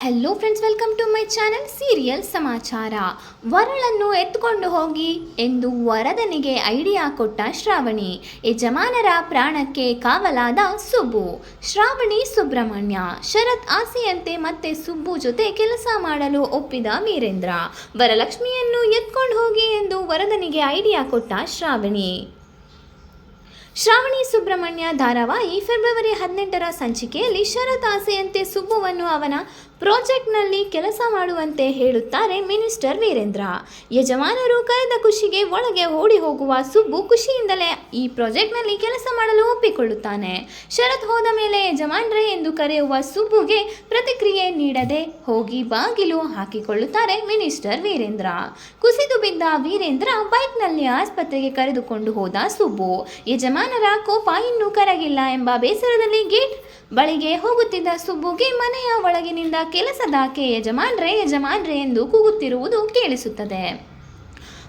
Hello friends welcome to my channel serial ಸಮಾಚಾರ ವರಳನ್ನು ಎತ್ಕೊಂಡು ಹೋಗಿ ಎಂದು ವರದನಿಗೆ ಐಡಿಯಾ ಕೊಟ್ಟ ಶ್ರಾವಣಿ. ಯಜಮಾನರ ಪ್ರಾಣಕ್ಕೆ ಕಾವಲಾದ ಸುಬ್ಬು. ಶ್ರಾವಣಿ ಸುಬ್ರಹ್ಮಣ್ಯ. ಶರತ್ ಆಸೆಯಂತೆ ಮತ್ತೆ ಸುಬ್ಬು ಜೊತೆ ಕೆಲಸ ಮಾಡಲು ಒಪ್ಪಿದ ವೀರೇಂದ್ರ. ವರಲಕ್ಷ್ಮಿಯನ್ನು ಎತ್ಕೊಂಡು ಹೋಗಿ ಎಂದು ವರದನಿಗೆ ಐಡಿಯಾ ಕೊಟ್ಟ ಶ್ರಾವಣಿ. ಶ್ರಾವಣಿ ಸುಬ್ರಹ್ಮಣ್ಯ ಧಾರಾವಾಹಿ ಫೆಬ್ರವರಿ ಹದಿನೆಂಟರ ಸಂಚಿಕೆಯಲ್ಲಿ ಶರತ್ ಆಸೆಯಂತೆ ಸುಬ್ಬುವನ್ನು ಅವನ ಪ್ರಾಜೆಕ್ಟ್ನಲ್ಲಿ ಕೆಲಸ ಮಾಡುವಂತೆ ಹೇಳುತ್ತಾರೆ ಮಿನಿಸ್ಟರ್ ವೀರೇಂದ್ರ. ಯಜಮಾನರು ಕರೆದ ಖುಷಿಗೆ ಒಳಗೆ ಓಡಿ ಹೋಗುವ ಸುಬ್ಬು ಖುಷಿಯಿಂದಲೇ ಈ ಪ್ರಾಜೆಕ್ಟ್ನಲ್ಲಿ ಕೆಲಸ ಮಾಡಲು ಒಪ್ಪಿಕೊಳ್ಳುತ್ತಾನೆ. ಶರತ್ ಹೋದ ಮೇಲೆ ಯಜಮಾನ್ರೇ ಎಂದು ಕರೆಯುವ ಸುಬ್ಬುಗೆ ಪ್ರತಿಕ್ರಿಯೆ ನೀಡದೆ ಹೋಗಿ ಬಾಗಿಲು ಹಾಕಿಕೊಳ್ಳುತ್ತಾರೆ ಮಿನಿಸ್ಟರ್ ವೀರೇಂದ್ರ. ಕುಸಿದು ಬಿದ್ದ ವೀರೇಂದ್ರ ಬೈಕ್ನಲ್ಲಿ ಆಸ್ಪತ್ರೆಗೆ ಕರೆದುಕೊಂಡು ಹೋದ ಸುಬ್ಬು, ಯಜಮಾನರ ಕೋಪ ಇನ್ನೂ ಕರಗಿಲ್ಲ ಎಂಬ ಬೇಸರದಲ್ಲಿ ಗೇಟ್ ಬಳಿಗೆ ಹೋಗುತ್ತಿದ್ದ ಸುಬ್ಬುಗೆ ಮನೆಯ ಒಳಗಿನಿಂದ ಕೆಲಸದಾಕೆ ಯಜಮಾನ್ರೆ ಯಜಮಾನ್ರೆ ಎಂದು ಕೂಗುತ್ತಿರುವುದು ಕೇಳಿಸುತ್ತದೆ.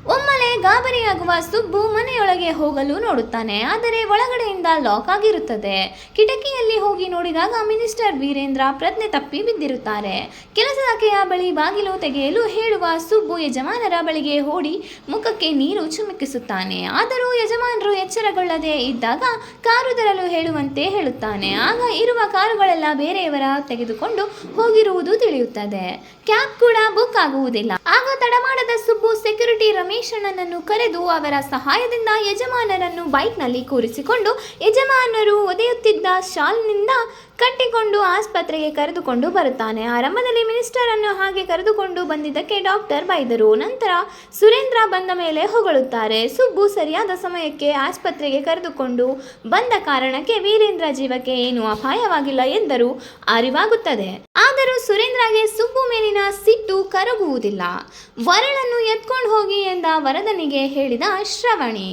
ಒಮ್ಮೆಲೆ ಗಾಬರಿಯಾಗುವ ಸುಬ್ಬು ಮನೆಯೊಳಗೆ ಹೋಗಲು ನೋಡುತ್ತಾನೆ. ಆದರೆ ಒಳಗಡೆಯಿಂದ ಲಾಕ್ ಆಗಿರುತ್ತದೆ. ಕಿಟಕಿಯಲ್ಲಿ ಹೋಗಿ ನೋಡಿದಾಗ ಮಿನಿಸ್ಟರ್ ವೀರೇಂದ್ರ ಪ್ರಜ್ಞೆ ತಪ್ಪಿ ಬಿದ್ದಿರುತ್ತಾರೆ. ಕೆಲಸದಾಕೆಯ ಬಳಿ ಬಾಗಿಲು ತೆಗೆಯಲು ಹೇಳುವ ಸುಬ್ಬು ಯಜಮಾನರ ಬಳಿಗೆ ಓಡಿ ಮುಖಕ್ಕೆ ನೀರು ಚುಮುಕಿಸುತ್ತಾನೆ. ಆದರೂ ಯಜಮಾನರು ಎಚ್ಚರಗೊಳ್ಳದೆ ಇದ್ದಾಗ ಕಾರು ತರಲು ಹೇಳುವಂತೆ ಹೇಳುತ್ತಾನೆ. ಆಗ ಇರುವ ಕಾರುಗಳೆಲ್ಲ ಬೇರೆಯವರ ತೆಗೆದುಕೊಂಡು ಹೋಗಿರುವುದು ತಿಳಿಯುತ್ತದೆ. ಕ್ಯಾಬ್ ಕೂಡ ಬುಕ್ ಆಗುವುದಿಲ್ಲ. ಆಗ ತಡಮಾಡದ ಸುಬ್ಬು ಸೆಕ್ಯೂರಿಟಿ ರಮೇಶ್ ಅಣ್ಣನನ್ನು ಕರೆದು ಅವರ ಸಹಾಯದಿಂದ ಯಜಮಾನರನ್ನು ಬೈಕ್ನಲ್ಲಿ ಕೂರಿಸಿಕೊಂಡು ಯಜಮಾನರು ಒದೆಯುತ್ತಿದ್ದ ಶಾಲ್ನಿಂದ ಕಟ್ಟಿಕೊಂಡು ಆಸ್ಪತ್ರೆಗೆ ಕರೆದುಕೊಂಡು ಬರುತ್ತಾನೆ. ಆರಂಭದಲ್ಲಿ ಮಿನಿಸ್ಟರ್ ಅನ್ನು ಹಾಗೆ ಕರೆದುಕೊಂಡು ಬಂದಿದ್ದಕ್ಕೆ ಡಾಕ್ಟರ್ ಬೈದರು. ನಂತರ ಸುರೇಂದ್ರ ಬಂದ ಮೇಲೆ ಹೊಗಳುತ್ತಾರೆ. ಸುಬ್ಬು ಸರಿಯಾದ ಸಮಯಕ್ಕೆ ಆಸ್ಪತ್ರೆಗೆ ಕರೆದುಕೊಂಡು ಬಂದ ಕಾರಣಕ್ಕೆ ವೀರೇಂದ್ರ ಜೀವಕ್ಕೆ ಏನು ಅಪಾಯವಾಗಿಲ್ಲ ಎಂದರು. ಅರಿವಾಗುತ್ತದೆ. ಆದರೂ ಸುರೇಂದ್ರಗೆ ಸುಬ್ಬು ಮೇಲಿನ ಕರಗುವುದಿಲ್ಲ. ವರಳನ್ನು ಎತ್ಕೊಂಡು ಹೋಗಿ ಎಂದ ವರದನಿಗೆ ಹೇಳಿದ ಶ್ರವಣಿ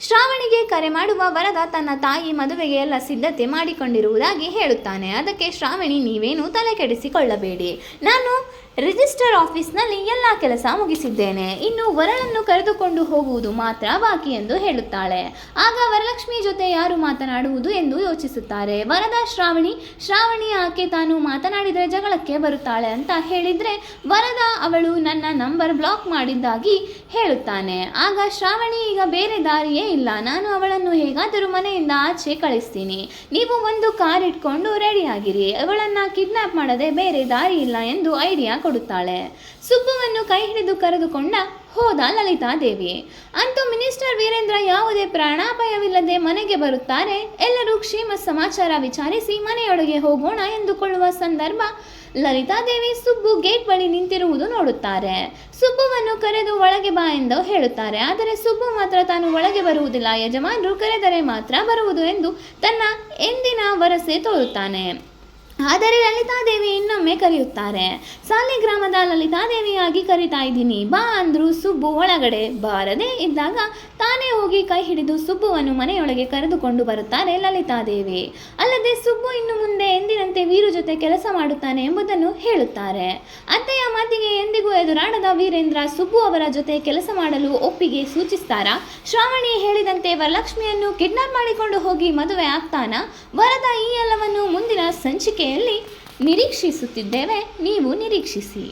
ಶ್ರಾವಣಿಗೆ ಕರೆ ಮಾಡುವ ವರದ ತನ್ನ ತಾಯಿ ಮದುವೆಗೆ ಎಲ್ಲ ಸಿದ್ಧತೆ ಮಾಡಿಕೊಂಡಿರುವುದಾಗಿ ಹೇಳುತ್ತಾನೆ. ಅದಕ್ಕೆ ಶ್ರಾವಣಿ, ನೀವೇನು ತಲೆ ಕೆಡಿಸಿಕೊಳ್ಳಬೇಡಿ. ನಾನು ರಿಜಿಸ್ಟರ್ ಆಫೀಸ್ನಲ್ಲಿ ಎಲ್ಲ ಕೆಲಸ ಮುಗಿಸಿದ್ದೇನೆ. ಇನ್ನು ವರಳನ್ನು ಕರೆದುಕೊಂಡು ಹೋಗುವುದು ಮಾತ್ರ ಬಾಕಿ ಎಂದು ಹೇಳುತ್ತಾಳೆ. ಆಗ ವರಲಕ್ಷ್ಮಿ ಜೊತೆ ಯಾರು ಮಾತನಾಡುವುದು ಎಂದು ಯೋಚಿಸುತ್ತಾರೆ. ವರದ ಶ್ರಾವಣಿ ಶ್ರಾವಣಿ ಆಕೆ ತಾನು ಮಾತನಾಡಿದರೆ ಜಗಳಕ್ಕೆ ಬರುತ್ತಾಳೆ ಅಂತ ಹೇಳಿದರೆ ವರದ ಅವಳು ನನ್ನ ನಂಬರ್ ಬ್ಲಾಕ್ ಮಾಡಿದ್ದಾಗಿ ಹೇಳುತ್ತಾನೆ. ಆಗ ಶ್ರಾವಣಿ ಈಗ ಬೇರೆ ದಾರಿಯೇ ಇಲ್ಲ, ನಾನು ಅವಳನ್ನು ಹೇಗಾದರೂ ಮನೆಯಿಂದ ಆಚೆ ಕಳಿಸ್ತೀನಿ. ನೀವು ಒಂದು ಕಾರ್ ಇಟ್ಕೊಂಡು ರೆಡಿಯಾಗಿರಿ. ಅವಳನ್ನು ಕಿಡ್ನಾಪ್ ಮಾಡದೆ ಬೇರೆ ದಾರಿ ಇಲ್ಲ ಎಂದು ಐಡಿಯಾ ಕೊಡುತ್ತಾಳೆ. ಸುಬ್ಬುವನ್ನು ಕೈ ಹಿಡಿದು ಕರೆದುಕೊಂಡ ಹೋದ ಲಲಿತಾದೇವಿ. ಅಂತೂ ಮಿನಿಸ್ಟರ್ ವೀರೇಂದ್ರ ಯಾವುದೇ ಪ್ರಾಣಾಪಾಯವಿಲ್ಲದೆ ಮನೆಗೆ ಬರುತ್ತಾರೆ. ಎಲ್ಲರೂ ಕ್ಷೇಮ ಸಮಾಚಾರ ವಿಚಾರಿಸಿ ಮನೆಯೊಳಗೆ ಹೋಗೋಣ ಎಂದುಕೊಳ್ಳುವ ಸಂದರ್ಭ ಲಲಿತಾದೇವಿ ಸುಬ್ಬು ಗೇಟ್ ಬಳಿ ನಿಂತಿರುವುದು ನೋಡುತ್ತಾರೆ. ಸುಬ್ಬುವನ್ನು ಕರೆದು ಒಳಗೆ ಬಾ ಎಂದು ಹೇಳುತ್ತಾರೆ. ಆದರೆ ಸುಬ್ಬು ಮಾತ್ರ ತಾನು ಒಳಗೆ ಬರುವುದಿಲ್ಲ. ಯಜಮಾನರು ಕರೆದರೆ ಮಾತ್ರ ಬರುವುದು ಎಂದು ತನ್ನ ಎಂದಿನ ವರಸೆ ತೋರುತ್ತಾನೆ. ಆದರೆ ಲಲಿತಾದೇವಿ ಇನ್ನೊಮ್ಮೆ ಕರೆಯುತ್ತಾರೆ ಸಾಲಿಗ್ರಾಮದ ಲಲಿತಾದೇವಿಯಾಗಿ ಕರಿತಾ ಇದ್ದೀನಿ. ಬಾ ಅಂದ್ರು ಸುಬ್ಬು ಒಳಗಡೆ ಬಾರದೆ ಇದ್ದಾಗ ತಾನೇ ಹೋಗಿ ಕೈ ಹಿಡಿದು ಸುಬ್ಬುವನ್ನು ಮನೆಯೊಳಗೆ ಕರೆದುಕೊಂಡು ಬರುತ್ತಾರೆ ಲಲಿತಾದೇವಿ. ಅಲ್ಲದೆ ಸುಬ್ಬು ಇನ್ನು ಮುಂದೆ ಎಂದಿನಂತೆ ವೀರು ಜೊತೆ ಕೆಲಸ ಮಾಡುತ್ತಾನೆ ಎಂಬುದನ್ನು ಹೇಳುತ್ತಾರೆ. ಅತ್ತೆಯ ಮಾತಿಗೆ ಎಂದಿಗೂ ಎದುರಾಡದ ವೀರೇಂದ್ರ ಸುಬ್ಬು ಅವರ ಜೊತೆ ಕೆಲಸ ಮಾಡಲು ಒಪ್ಪಿಗೆ ಸೂಚಿಸ್ತಾರಾ? ಶ್ರಾವಣಿ ಹೇಳಿದಂತೆ ವರಲಕ್ಷ್ಮಿಯನ್ನು ಕಿಡ್ನಾಪ್ ಮಾಡಿಕೊಂಡು ಹೋಗಿ ಮದುವೆ ಆಗ್ತಾನ? ವರದ ಈ ಎಲ್ಲವನ್ನು ಮುಂದಿನ ಸಂಚಿಕೆಯಲ್ಲಿ ನಿರೀಕ್ಷಿಸುತ್ತಿದ್ದೇವೆ ನೀವು ನಿರೀಕ್ಷಿಸಿ.